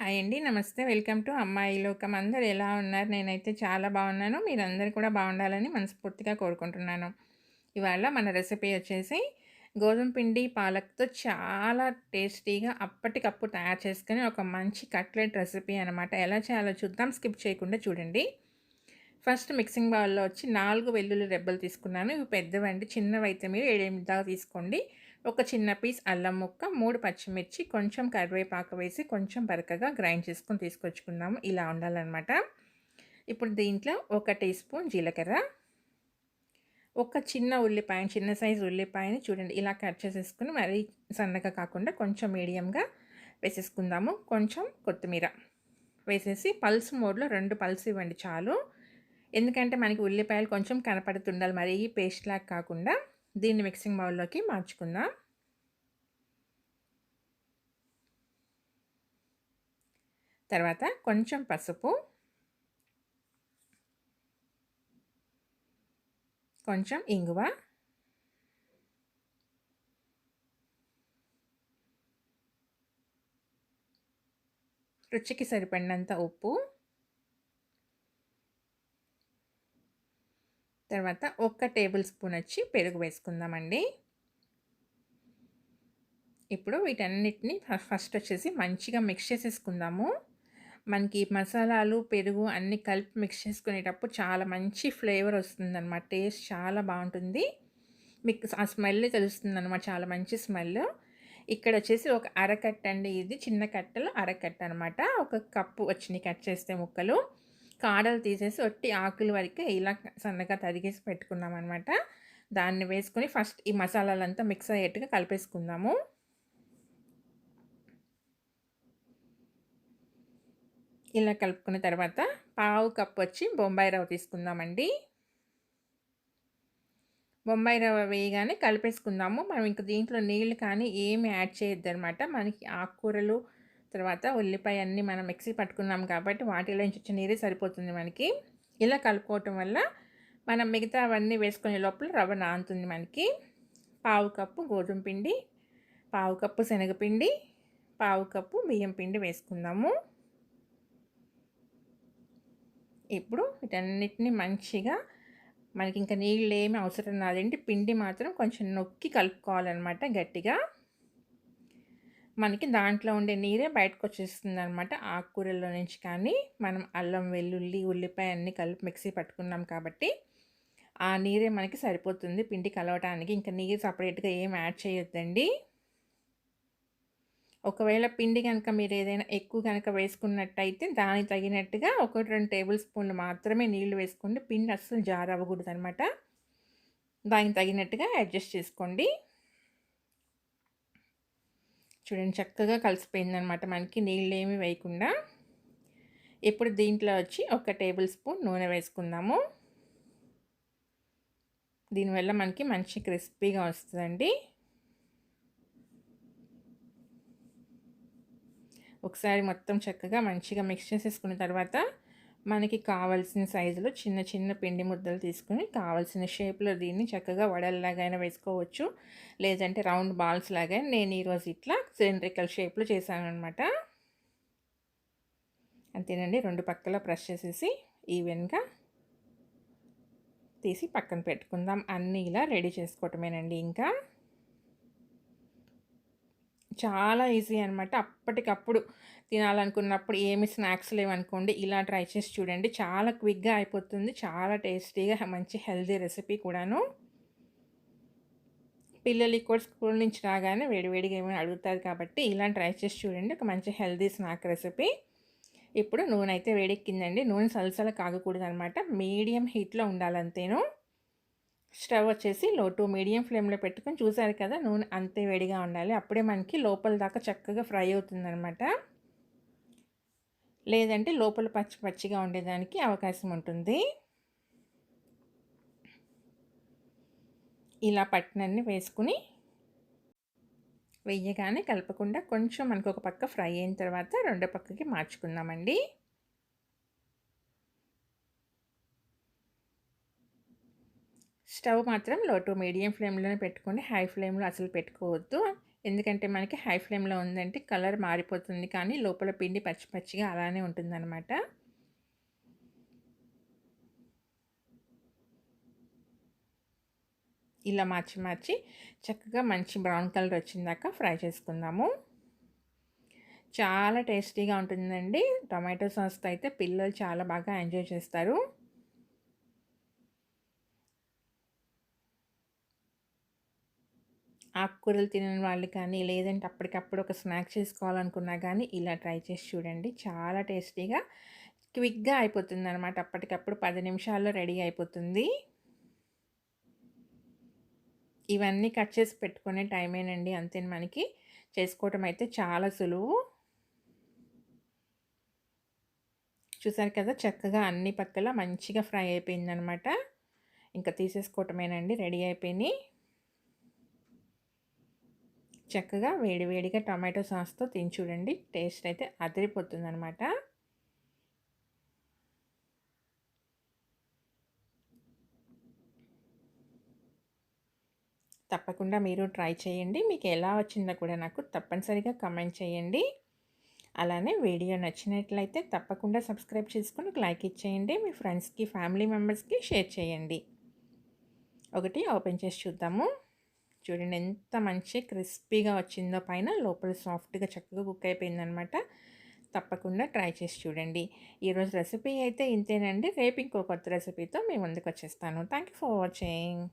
Hi అండి. నమస్తే. Welcome to అమ్మాయి లోకం. అందరు ఎలా ఉన్నారు? నేనైతే చాలా బాగున్నాను. మీరందరూ కూడా బాగుండాలని మనస్ఫూర్తిగా కోరుకుంటున్నాను. ఇవాళ మన రెసిపీ వచ్చేసి గోధుమ పిండి పాలక్తో చాలా టేస్టీగా అప్పటికప్పుడు తయారు చేసుకుని ఒక మంచి కట్లెట్ రెసిపీ అనమాట ఎలా చేయాలో చూద్దాం. స్కిప్ చేయకుండా చూడండి. ఫస్ట్ మిక్సింగ్ బౌల్లో వచ్చి నాలుగు వెల్లుల్లి రెబ్బలు తీసుకున్నాను. ఇవి పెద్దవండి చిన్నవైతే మీరు ఏడెనిమిది దాకా తీసుకోండి. ఒక చిన్న పీస్ అల్లం ముక్క మూడు పచ్చిమిర్చి కొంచెం కరివేపాకు వేసి కొంచెం బరకగా గ్రైండ్ చేసుకొని తీసుకొచ్చుకుందాము. ఇలా ఉండాలన్నమాట. ఇప్పుడు దీంట్లో ఒక టీ స్పూన్ జీలకర్ర ఒక చిన్న ఉల్లిపాయ చిన్న సైజు ఉల్లిపాయని చూడండి. ఇలా కట్ చేసేసుకుని మరీ సన్నగా కాకుండా కొంచెం మీడియంగా వేసేసుకుందాము. కొంచెం కొత్తిమీర వేసేసి పల్స్ మోడ్లో రెండు పల్స్ ఇవ్వండి చాలు. ఎందుకంటే మనకి ఉల్లిపాయలు కొంచెం కనపడుతుండాలి మరి ఈ పేస్ట్ లాగా కాకుండా దీన్ని మిక్సింగ్ బౌల్లోకి మార్చుకుందాం. తర్వాత కొంచెం పసుపు కొంచెం ఇంగువ రుచికి సరిపడినంత ఉప్పు తర్వాత ఒక్క టేబుల్ స్పూన్ వచ్చి పెరుగు వేసుకుందామండి. ఇప్పుడు వీటన్నిటిని ఫస్ట్ వచ్చేసి మంచిగా మిక్స్ చేసేసుకుందాము. మనకి మసాలాలు పెరుగు అన్నీ కలిపి మిక్స్ చేసుకునేటప్పుడు చాలా మంచి ఫ్లేవర్ వస్తుందన్నమాట. టేస్ట్ చాలా బాగుంటుంది. మీకు ఆ స్మెల్ తెలుస్తుంది అనమాట చాలా మంచి స్మెల్. ఇక్కడ వచ్చేసి ఒక అరకట్ట అండి ఇది చిన్న కట్టలు అరకట్ట అనమాట ఒక కప్పు వచ్చినాయి కట్ చేస్తే ముక్కలు. కాడలు తీసేసి ఒట్టి ఆకుల వరకే ఇలా సన్నగా తరిగేసి పెట్టుకున్నాం అనమాట దాన్ని వేసుకొని ఫస్ట్ ఈ మసాలాలంతా మిక్స్ అయ్యేట్టుగా కలిపేసుకుందాము. ఇలా కలుపుకున్న తర్వాత పావు కప్ వచ్చి బొంబాయి రవ్వ తీసుకుందామండి. బొంబాయి రవ్వ వేయగానే కలిపేసుకుందాము. మనం ఇంకా దీంట్లో నీళ్ళు కానీ ఏమి యాడ్ చేయొద్దు అనమాట మనకి ఆకుకూరలు తర్వాత ఉల్లిపాయ అన్నీ మనం మిక్సీ పట్టుకున్నాం కాబట్టి వాటిలో నుంచి వచ్చే నీరే సరిపోతుంది మనకి. ఇలా కలుపుకోవటం వల్ల మనం మిగతా అవన్నీ వేసుకునే లోపల రవ్వ నానుతుంది మనకి. పావు కప్పు గోధుమ పిండి పావు కప్పు శనగపిండి పావు కప్పు బియ్యం పిండి వేసుకుందాము. ఇప్పుడు వీటన్నిటిని మంచిగా మనకి ఇంకా నీళ్ళు ఏమి అవసరం రాదండి. పిండి మాత్రం కొంచెం నొక్కి కలుపుకోవాలన్నమాట గట్టిగా. మనకి దాంట్లో ఉండే నీరే బయటకు వచ్చేస్తుంది అనమాట ఆకుకూరల్లో నుంచి కానీ మనం అల్లం వెల్లుల్లి ఉల్లిపాయ అన్నీ కలిపి మిక్సీ పట్టుకున్నాం కాబట్టి ఆ నీరే మనకి సరిపోతుంది పిండి కలవటానికి. ఇంకా నీరు సపరేట్గా ఏం యాడ్ చేయొద్దండి. ఒకవేళ పిండి కనుక మీరు ఏదైనా ఎక్కువ కనుక వేసుకున్నట్టయితే దానికి తగినట్టుగా ఒకటి రెండు టేబుల్ స్పూన్లు మాత్రమే నీళ్ళు వేసుకోండి. పిండి అస్సలు జార్ అవ్వకూడదు అనమాట దానికి తగినట్టుగా అడ్జస్ట్ చేసుకోండి. చూడండి చక్కగా కలిసిపోయిందనమాట మనకి నీళ్ళు ఏమి వేయకుండా ఇప్పుడు దీంట్లో వచ్చి ఒక టేబుల్ స్పూన్ నూనె వేసుకుందాము. దీనివల్ల మనకి మంచి క్రిస్పీగా వస్తుందండి. ఒకసారి మొత్తం చక్కగా మంచిగా మిక్స్ చేసేసుకున్న తర్వాత మనకి కావాల్సిన సైజులో చిన్న చిన్న పిండి ముద్దలు తీసుకుని కావాల్సిన షేప్లో దీన్ని చక్కగా వడల్లాగైనా వేసుకోవచ్చు. లేదంటే రౌండ్ బాల్స్ లాగా నేను ఈరోజు ఇట్లా సిలిండ్రికల్ షేప్లో చేశాను అనమాట అంతేనండి రెండు పక్కల ప్రెస్ చేసేసి ఈవెన్గా తీసి పక్కన పెట్టుకుందాం. అన్నీ ఇలా రెడీ చేసుకోవటమేనండి ఇంకా. చాలా ఈజీ అనమాట అప్పటికప్పుడు తినాలనుకున్నప్పుడు ఏమి స్నాక్స్ లేవనుకోండి ఇలా ట్రై చేసి చూడండి. చాలా క్విక్గా అయిపోతుంది. చాలా టేస్టీగా మంచి హెల్దీ రెసిపీ కూడాను. పిల్లలు కూడా స్కూల్ నుంచి రాగానే వేడివేడిగా ఏమైనా అడుగుతారు కాబట్టి ఇలా ట్రై చేసి చూడండి. ఒక మంచి హెల్దీ స్నాక్ రెసిపీ. ఇప్పుడు నూనె అయితే వేడెక్కిందండి. నూనె సలసల కాగకూడదు అనమాట మీడియం హీట్లో ఉండాలంతేను. స్టవ్ వచ్చేసి లో టు మీడియం ఫ్లేమ్లో పెట్టుకొని చూసారు కదా నూనె అంతే వేడిగా ఉండాలి. అప్పుడే మనకి లోపల దాకా చక్కగా ఫ్రై అవుతుందనమాట లేదంటే లోపల పచ్చి పచ్చిగా ఉండేదానికి అవకాశం ఉంటుంది. ఇలా పట్టినన్ని వేసుకుని వెయ్యగానే కలపకుండా కొంచెం మనకు ఒక పక్క ఫ్రై అయిన తర్వాత రెండో పక్కకి మార్చుకుందామండి. స్టవ్ మాత్రం లో టు మీడియం ఫ్లేమ్లోనే పెట్టుకోండి హై ఫ్లేమ్లో అసలు పెట్టుకోవద్దు ఎందుకంటే మనకి హై ఫ్లేమ్‌లో ఉందంటే కలర్ మారిపోతుంది కానీ లోపల పిండి పచ్చి పచ్చిగా అలానే ఉంటుందనమాట. ఇలా మార్చి మార్చి చక్కగా మంచి బ్రౌన్ కలర్ వచ్చిందాక ఫ్రై చేసుకుందాము. చాలా టేస్టీగా ఉంటుందండి. టొమాటో సాస్‌తో అయితే పిల్లలు చాలా బాగా ఎంజాయ్ చేస్తారు. ఆకుకూరలు తినని వాళ్ళు కానీ, లేదంటే అప్పటికప్పుడు ఒక స్నాక్ చేసుకోవాలనుకున్నా కానీ ఇలా ట్రై చేసి చూడండి. చాలా టేస్టీగా, క్విక్‌గా అయిపోతుంది అనమాట అప్పటికప్పుడు పది నిమిషాల్లో రెడీ అయిపోతుంది. ఇవన్నీ కట్ చేసి పెట్టుకునే టైమేనండి అంతే మనకి. చేసుకోవటం అయితే చాలా సులువు. చూసారు కదా! చక్కగా అన్ని పక్కల మంచిగా ఫ్రై అయిపోయిందనమాట. ఇంకా తీసేసుకోవటమేనండి రెడీ అయిపోయినాయి చక్కగా వేడి వేడిగా టొమాటో సాస్‌తో తిని చూడండి. టేస్ట్ అయితే అదిరిపోతుందనమాట. తప్పకుండా మీరు ట్రై చేయండి. మీకు ఎలా వచ్చిందో కూడా నాకు తప్పనిసరిగా కమెంట్ చేయండి. అలానే వీడియో నచ్చినట్లయితే తప్పకుండా సబ్స్క్రైబ్ చేసుకొని ఒక లైక్ ఇచ్చేయండి. మీ ఫ్రెండ్స్‌కి, ఫ్యామిలీ మెంబర్స్‌కి షేర్ చేయండి. ఒకటి ఓపెన్ చేసి చూద్దాము. చూడండి ఎంత మంచి క్రిస్పీగా వచ్చిందో పైన, లోపల సాఫ్ట్‌గా చక్కగా కుక్ అయిపోయిందనమాట. తప్పకుండా ట్రై చేసి చూడండి. ఈరోజు రెసిపీ అయితే ఇంతేనండి. రేపు ఇంకో కొత్త రెసిపీతో మీ ముందుకొచ్చేస్తాను. Thank you for watching.